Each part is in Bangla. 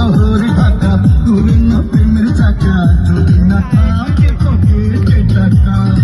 শহর ঢাকা তুমি না প্রেমের চাকা যদি না থাকে তোকে টাকা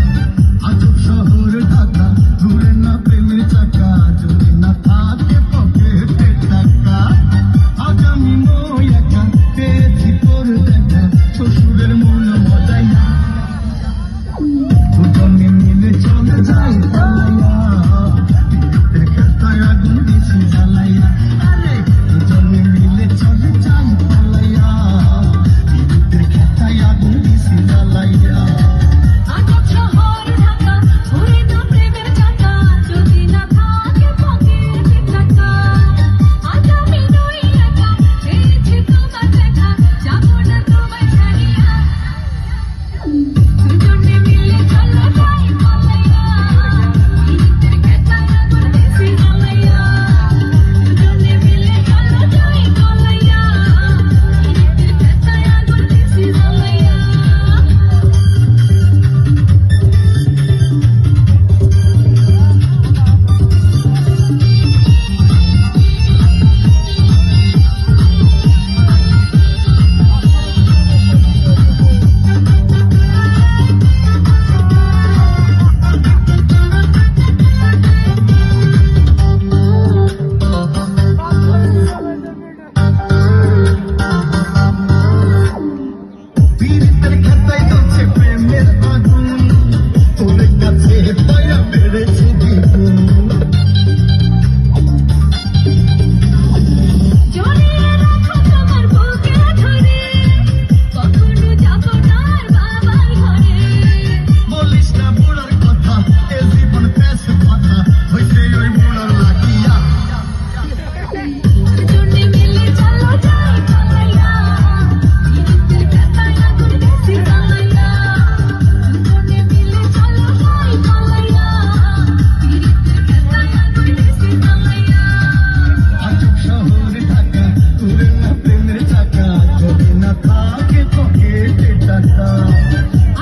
না থাকে পকেটে টাকা।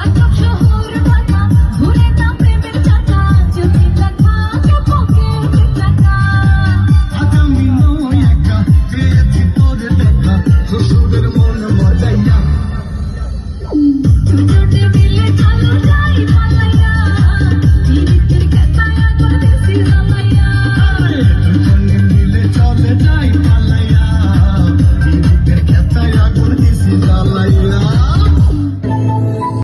আজব শহর